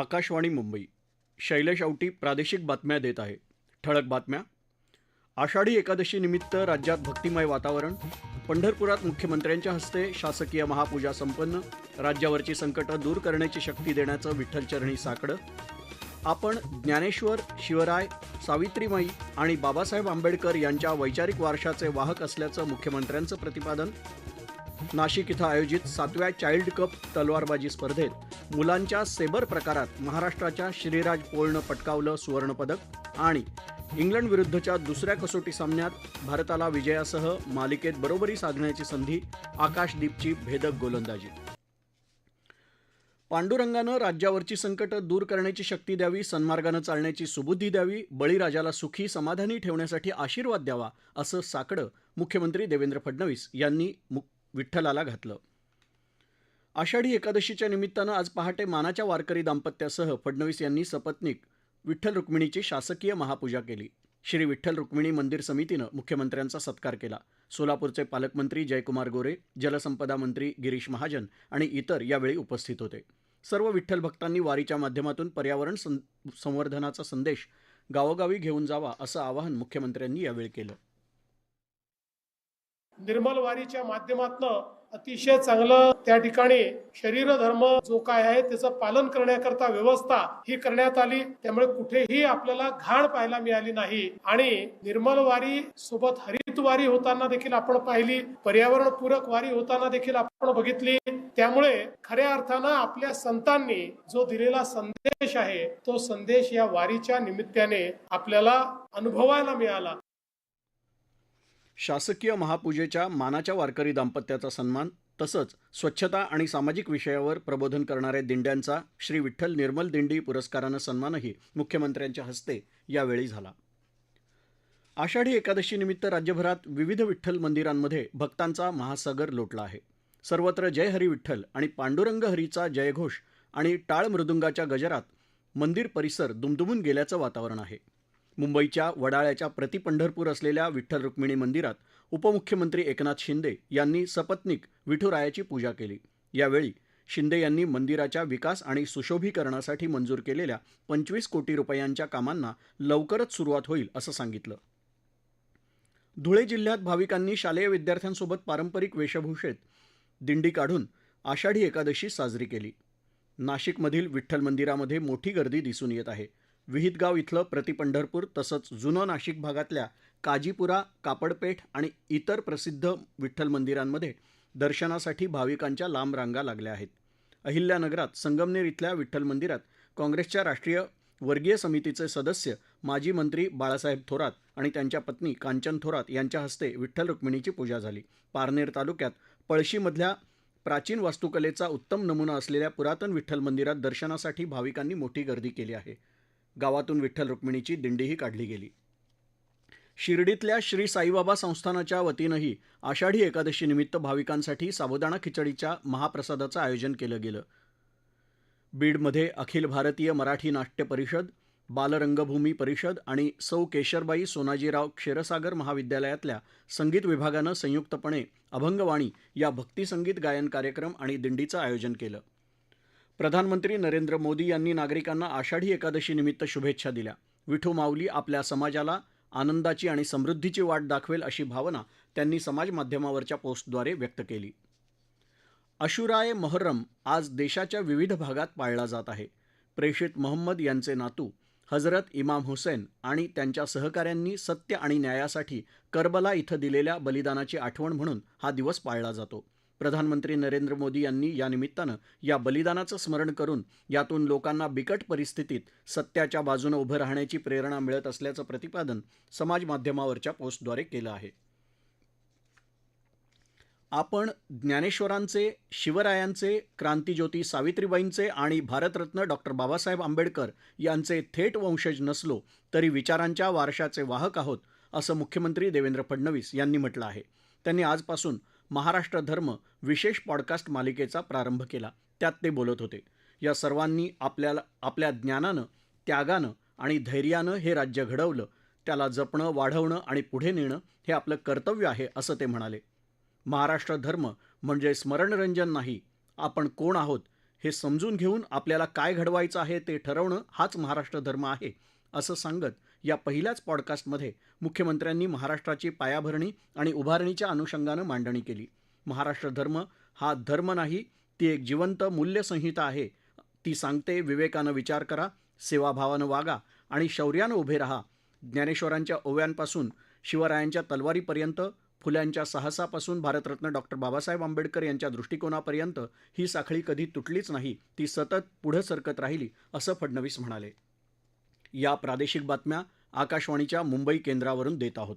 आकाशवाणी मुंबई. शैलेश औटी प्रादेशिक बातम्या देत आहे. ठळक बातम्या. आषाढी एकादशी निमित्त राज्यात भक्तिमय वातावरण. पंढरपुरात मुख्यमंत्र्यांच्या हस्ते शासकीय महापूजा संपन्न. राज्यावरची संकटं दूर करण्याची शक्ती देण्याचं विठ्ठलचरणी साकडं. आपण ज्ञानेश्वर शिवराय सावित्रीमाई आणि बाबासाहेब आंबेडकर यांच्या वैचारिक वारशाचे वाहक असल्याचं मुख्यमंत्र्यांचं प्रतिपादन. नाशिक इथं आयोजित सातव्या चाइल्ड कप तलवारबाजी स्पर्धेत मुलांच्या सेबर प्रकारात महाराष्ट्राच्या श्रीराज पोळनं पटकावलं सुवर्णपदक आणि इंग्लंड विरुद्धच्या दुसऱ्या कसोटी सामन्यात भारताला विजयासह मालिकेत बरोबरी साधण्याची संधी आकाशदीपची भेदक गोलंदाजी. पांडुरंगानं राज्यावरची संकटं दूर करण्याची शक्ती द्यावी सन्मार्गानं चालण्याची सुबुद्धी द्यावी बळीराजाला सुखी समाधानी ठेवण्यासाठी आशीर्वाद द्यावा असं साकडं मुख्यमंत्री देवेंद्र फडणवीस यांनी मु विठ्ठलाला घातलं. आषाढी एकादशीच्या निमित्तानं आज पहाटे मानाच्या वारकरी दाम्पत्यासह फडणवीस यांनी सपत्नीक विठ्ठल रुक्मिणीची शासकीय महापूजा केली. श्री विठ्ठल रुक्मिणी मंदिर समितीनं मुख्यमंत्र्यांचा सत्कार केला. सोलापूरचे पालकमंत्री जयकुमार गोरे जलसंपदा मंत्री गिरीश महाजन आणि इतर यावेळी उपस्थित होते. सर्व विठ्ठल भक्तांनी वारीच्या माध्यमातून पर्यावरण सं संवर्धनाचा संदेश गावोगावी घेऊन जावा असं आवाहन मुख्यमंत्र्यांनी यावेळी केलं. निर्मल वारीच्या माध्यमातनं अतिशय चांगलं त्या ठिकाणी शरीर धर्म जो काय आहे त्याचं पालन करण्याकरता व्यवस्था ही करण्यात आली. त्यामुळे कुठेही आपल्याला घाण पाहायला मिळाली नाही. आणि निर्मल वारी सोबत हरित वारी होताना देखील आपण पाहिली. पर्यावरण पूरक वारी होताना देखील आपण बघितली. त्यामुळे खऱ्या अर्थानं आपल्या संतांनी जो दिलेला संदेश आहे तो संदेश या वारीच्या निमित्ताने आपल्याला अनुभवायला मिळाला. शासकीय महापूजेच्या मानाच्या वारकरी दाम्पत्याचा सन्मान तसंच स्वच्छता आणि सामाजिक विषयावर प्रबोधन करणाऱ्या दिंड्यांचा श्री विठ्ठल निर्मल दिंडी पुरस्कारानं सन्मानही मुख्यमंत्र्यांच्या हस्ते यावेळी झाला. आषाढी एकादशीनिमित्त राज्यभरात विविध विठ्ठल मंदिरांमध्ये भक्तांचा महासागर लोटला आहे. सर्वत्र जय हरी विठ्ठल आणि पांडुरंग हरीचा जयघोष आणि टाळ मृदुंगाच्या गजरात मंदिर परिसर दुमदुमून गेल्याचं वातावरण आहे. मुंबईच्या वडाळ्याच्या प्रतिपंढरपूर असलेल्या विठ्ठल रुक्मिणी मंदिरात उपमुख्यमंत्री एकनाथ शिंदे यांनी सपत्नीक विठुरायाची पूजा केली. यावेळी शिंदे यांनी मंदिराच्या विकास आणि सुशोभीकरणासाठी मंजूर केलेल्या पंचवीस कोटी रुपयांच्या कामांना लवकरच सुरुवात होईल असं सांगितलं. धुळे जिल्ह्यात भाविकांनी शालेय विद्यार्थ्यांसोबत पारंपरिक वेशभूषेत दिंडी काढून आषाढी एकादशी साजरी केली. नाशिकमधील विठ्ठल मंदिरामध्ये मोठी गर्दी दिसून येत आहे. विहितगाव इथलं प्रतिपंढरपूर तसंच जुनं नाशिक भागातल्या काजीपुरा कापडपेठ आणि इतर प्रसिद्ध विठ्ठल मंदिरांमध्ये दर्शनासाठी भाविकांच्या लांब रांगा लागल्या आहेत. अहिल्यानगरात संगमनेर इथल्या विठ्ठल मंदिरात काँग्रेसच्या राष्ट्रीय वर्गीय समितीचे सदस्य माजी मंत्री बाळासाहेब थोरात आणि त्यांच्या पत्नी कांचन थोरात यांच्या हस्ते विठ्ठल रुक्मिणीची पूजा झाली. पारनेर तालुक्यात पळशीमधल्या प्राचीन वास्तुकलेचा उत्तम नमुना असलेल्या पुरातन विठ्ठल मंदिरात दर्शनासाठी भाविकांनी मोठी गर्दी केली आहे. गावातून विठ्ठल रुक्मिणीची दिंडीही काढली गेली. शिर्डीतल्या श्री साईबाबा संस्थानाच्या वतीनंही आषाढी एकादशीनिमित्त भाविकांसाठी साबुदाणा खिचडीच्या महाप्रसादाचं आयोजन केलं गेलं. बीडमध्ये अखिल भारतीय मराठी नाट्य परिषद बालरंगभूमी परिषद आणि सौ केशरबाई सोनाजीराव क्षीरसागर महाविद्यालयातल्या संगीत विभागानं संयुक्तपणे अभंगवाणी या भक्तिसंगीत गायन कार्यक्रम आणि दिंडीचं आयोजन केलं. प्रधानमंत्री नरेंद्र मोदी यांनी नागरिकांना आषाढी एकादशीनिमित्त शुभेच्छा दिल्या. विठू माऊली आपल्या समाजाला आनंदाची आणि समृद्धीची वाट दाखवेल अशी भावना त्यांनी समाजमाध्यमावरच्या पोस्टद्वारे व्यक्त केली. अशुराय मोहर्रम आज देशाच्या विविध भागात पाळला जात आहे. प्रेषित मोहम्मद यांचे नातू हजरत इमाम हुसेन आणि त्यांच्या सहकाऱ्यांनी सत्य आणि न्यायासाठी करबला इथं दिलेल्या बलिदानाची आठवण म्हणून हा दिवस पाळला जातो. प्रधानमंत्री नरेंद्र मोदी यांनी या निमित्तानं या बलिदानाचं स्मरण करून यातून लोकांना बिकट परिस्थितीत सत्याच्या बाजूनं उभं राहण्याची प्रेरणा मिळत असल्याचं प्रतिपादन समाज माध्यमावरच्या पोस्टद्वारे केलं आहे. आपण ज्ञानेश्वरांचे शिवरायांचे क्रांतिज्योती सावित्रीबाईंचे आणि भारतरत्न डॉक्टर बाबासाहेब आंबेडकर यांचे थेट वंशज नसलो तरी विचारांच्या वारशाचे वाहक आहोत असं मुख्यमंत्री देवेंद्र फडणवीस यांनी म्हटलं आहे. त्यांनी आजपासून महाराष्ट्र धर्म विशेष पॉडकास्ट मालिकेचा प्रारंभ केला. त्यात ते बोलत होते. या सर्वांनी आपल्याला आपल्या ज्ञानानं त्यागानं आणि धैर्यानं हे राज्य घडवलं. त्याला जपणं वाढवणं आणि पुढे नेणं हे आपलं कर्तव्य आहे असं ते म्हणाले. महाराष्ट्र धर्म म्हणजे स्मरणरंजन नाही. आपण कोण आहोत हे समजून घेऊन आपल्याला काय घडवायचं आहे ते ठरवणं हाच महाराष्ट्र धर्म आहे. असं सांगत या पहिल्याच पॉडकास्टमध्ये मुख्यमंत्र्यांनी महाराष्ट्राची पायाभरणी आणि उभारणीच्या अनुषंगानं मांडणी केली. महाराष्ट्र धर्म हा धर्म नाही ती एक जिवंत मूल्यसंहिता आहे. ती सांगते विवेकानं विचार करा सेवाभावानं वागा आणि शौर्यानं उभे राहा. ज्ञानेश्वरांच्या ओव्यांपासून शिवरायांच्या तलवारीपर्यंत फुल्यांच्या साहसापासून भारतरत्न डॉक्टर बाबासाहेब आंबेडकर यांच्या दृष्टिकोनापर्यंत ही साखळी कधी तुटलीच नाही ती सतत पुढं सरकत राहिली असं फडणवीस म्हणाले. या प्रादेशिक बातम्या आकाशवाणीच्या मुंबई केंद्रावरून देत आहोत.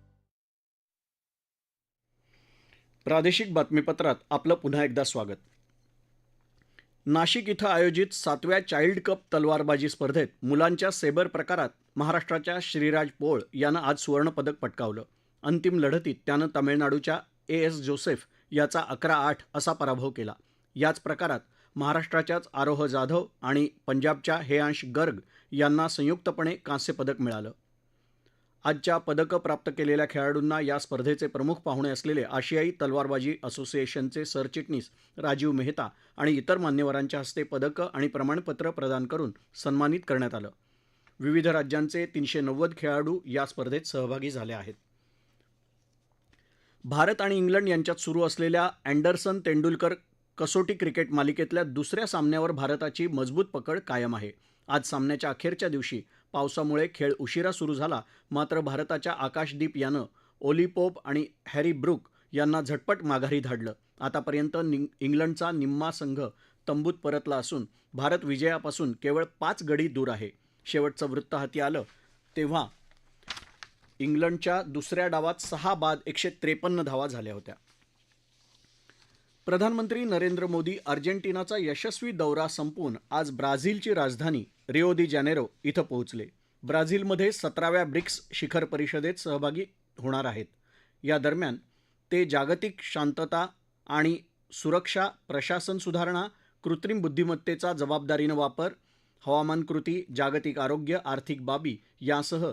प्रादेशिक बातमीपत्रात आपलं पुन्हा एकदा स्वागत. नाशिक इथं आयोजित सातव्या चाइल्ड कप तलवारबाजी स्पर्धेत मुलांच्या सेबर प्रकारात महाराष्ट्राच्या श्रीराज पोळ यानं आज सुवर्णपदक पटकावलं. अंतिम लढतीत त्यानं तामिळनाडूच्या ए एस जोसेफ याचा अकरा आठ असा पराभव केला. याच प्रकारात महाराष्ट्राच्याच आरोह जाधव आणि पंजाबच्या हेयांश गर्ग यांना संयुक्तपणे कांस्यपदक मिळालं. आजच्या पदकं प्राप्त केलेल्या खेळाडूंना या स्पर्धेचे प्रमुख पाहुणे असलेले आशियाई तलवारबाजी असोसिएशनचे सरचिटणीस राजीव मेहता आणि इतर मान्यवरांच्या हस्ते पदकं आणि प्रमाणपत्र प्रदान करून सन्मानित करण्यात आलं. विविध राज्यांचे तीनशे नव्वद खेळाडू या स्पर्धेत सहभागी झाले आहेत. भारत आणि इंग्लंड यांच्यात सुरू असलेल्या अँडरसन तेंडुलकर कसोटी क्रिकेट मालिकेतल्या दुसऱ्या सामन्यावर भारताची मजबूत पकड कायम आहे. आज सामन्याच्या अखेरच्या दिवशी पावसामुळे खेळ उशिरा सुरू झाला मात्र भारताच्या आकाशदीप यानं ओली पोप आणि हॅरी ब्रुक यांना झटपट माघारी धाडलं. आतापर्यंत निं इंग्लंडचा निम्मा संघ तंबूत परतला असून भारत विजयापासून केवळ पाच गडी दूर आहे. शेवटचं वृत्त हाती आलं तेव्हा इंग्लंडच्या दुसऱ्या डावात सहा बाद एकशे त्रेपन्न धावा झाल्या होत्या. प्रधानमंत्री नरेंद्र मोदी अर्जेंटिनाचा यशस्वी दौरा संपवून आज ब्राझीलची राजधानी रिओ दी जॅनेरो इथं पोहोचले. ब्राझीलमध्ये सतराव्या ब्रिक्स शिखर परिषदेत सहभागी होणार आहेत. या दरम्यान ते जागतिक शांतता आणि सुरक्षा प्रशासन सुधारणा कृत्रिम बुद्धिमत्तेचा जबाबदारीनं वापर हवामान कृती जागतिक आरोग्य आर्थिक बाबी यासह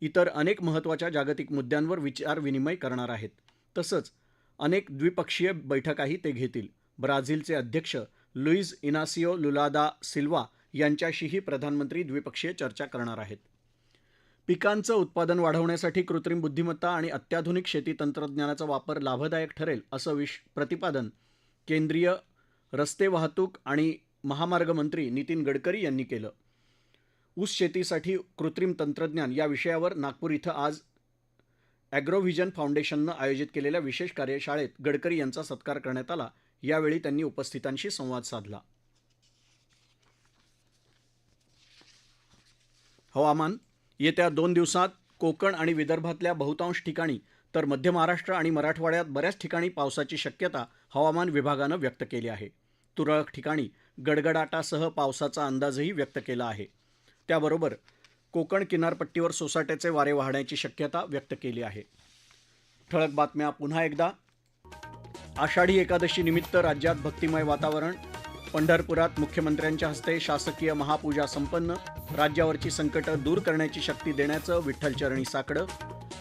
इतर अनेक महत्त्वाच्या जागतिक मुद्द्यांवर विचारविनिमय करणार आहेत. तसंच अनेक द्विपक्षीय बैठकाही ते घेतील. ब्राझीलचे अध्यक्ष लुईज इनासिओ लुलादा सिल्वा यांच्याशीही प्रधानमंत्री द्विपक्षीय चर्चा करणार आहेत. पिकांचं उत्पादन वाढवण्यासाठी कृत्रिम बुद्धिमत्ता आणि अत्याधुनिक शेती तंत्रज्ञानाचा वापर लाभदायक ठरेल असं विश प्रतिपादन केंद्रीय रस्ते वाहतूक आणि महामार्ग मंत्री नितीन गडकरी यांनी केलं. ऊस शेतीसाठी कृत्रिम तंत्रज्ञान या विषयावर नागपूर इथं आज अॅग्रोव्हिजन फाउंडेशननं आयोजित केलेल्या विशेष कार्यशाळेत गडकरी यांचा सत्कार करण्यात आला. यावेळी त्यांनी उपस्थितांशी संवाद साधला. हवामान. येत्या दोन दिवसात कोकण आणि विदर्भातल्या बहुतांश ठिकाणी तर मध्य महाराष्ट्र आणि मराठवाड्यात बऱ्याच ठिकाणी पावसाची शक्यता हवामान विभागानं व्यक्त केली आहे. तुरळक ठिकाणी गडगडाटासह पावसाचा अंदाजही व्यक्त केला आहे. त्याबरोबर कोकण किनारपट्टीवर सोसाट्याचे वारे वाहण्याची शक्यता व्यक्त केली आहे. ठळक बातम्या पुन्हा एकदा. आषाढी एकादशी निमित्त राज्यात भक्तिमय वातावरण. पंढरपुरात मुख्यमंत्र्यांच्या हस्ते शासकीय महापूजा संपन्न. राज्यावरची संकटं दूर करण्याची शक्ती देण्याचं विठ्ठलचरणी साकडं.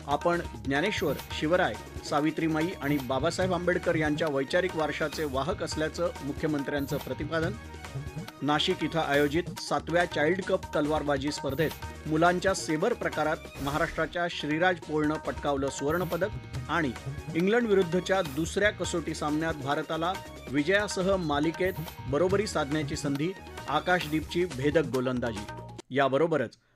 आपण ज्ञानेश्वर शिवराय सावित्रीमाई आणि बाबासाहेब आंबेडकर यांच्या वैचारिक वारशाचे वाहक असल्याचं मुख्यमंत्र्यांचं प्रतिपादन नाशिक इथं आयोजित सातव्या चाइल्ड कप तलवारबाजी स्पर्धेत मुलांच्या सेबर प्रकारात महाराष्ट्राच्या श्रीराज पोळनं पटकावलं सुवर्णपदक आणि इंग्लंड विरुद्धच्या दुसऱ्या कसोटी सामन्यात भारताला विजयासह मालिकेत बरोबरी साधण्याची संधी आकाशदीपची भेदक गोलंदाजी. याबरोबरच